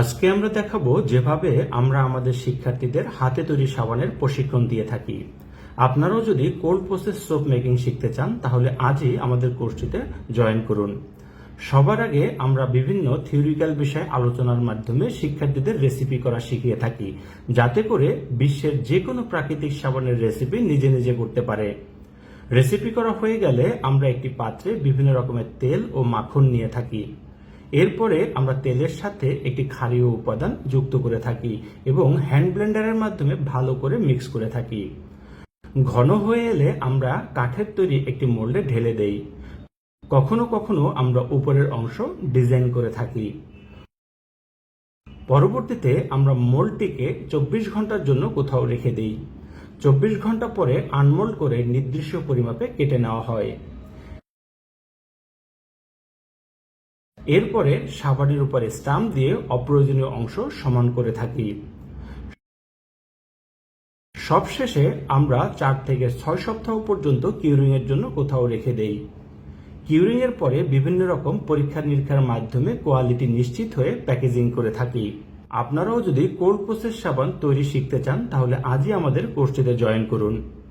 আজকে আমরা দেখাবো যেভাবে আমরা আমাদের শিক্ষার্থীদের হাতে তৈরি সাবানের প্রশিক্ষণ দিয়ে থাকি। আপনারাও যদি কোল্ড প্রসেস সোপ মেকিং শিখতে চান, তাহলে আজই আমাদের কোর্সটিতে জয়েন করুন। সবার আগে আমরা বিভিন্ন থিওরিক্যাল বিষয়ে আলোচনার মাধ্যমে শিক্ষার্থীদের রেসিপি করা শিখিয়ে থাকি, যাতে করে বিশ্বের যে কোনো প্রাকৃতিক সাবানের রেসিপি নিজে নিজে করতে পারে। রেসিপি করা হয়ে গেলে আমরা একটি পাত্রে বিভিন্ন রকমের তেল ও মাখন নিয়ে থাকি। এরপরে আমরা তেলের সাথে একটি ক্ষারীয় উপাদান যুক্ত করে থাকি এবং হ্যান্ড ব্লেন্ডারের মাধ্যমে ভালো করে মিক্স করে থাকি। ঘন হয়ে এলে আমরা কাঠের তৈরি একটি মোল্ডে ঢেলে দেই। কখনো কখনো আমরা উপরের অংশ ডিজাইন করে থাকি। পরবর্তীতে আমরা মোল্ডটিকে চব্বিশ ঘণ্টার জন্য কোথাও রেখে দিই। চব্বিশ ঘণ্টা পরে আনমোল্ড করে নির্দিষ্ট পরিমাপে কেটে নেওয়া হয়। এরপরে সাবানের উপরে স্টাম্প দিয়ে অপ্রয়োজনীয় অংশ সমান করে থাকি। সবশেষে আমরা চার থেকে ছয় সপ্তাহ পর্যন্ত কিউরিং এর জন্য কোথাও রেখে দেই। কিউরিং এর পরে বিভিন্ন রকম পরীক্ষা নিরীক্ষার মাধ্যমে কোয়ালিটি নিশ্চিত হয়ে প্যাকেজিং করে থাকি। আপনারাও যদি কোল্ড প্রসেস সাবান তৈরি শিখতে চান, তাহলে আজই আমাদের কোর্সটিতে জয়েন করুন।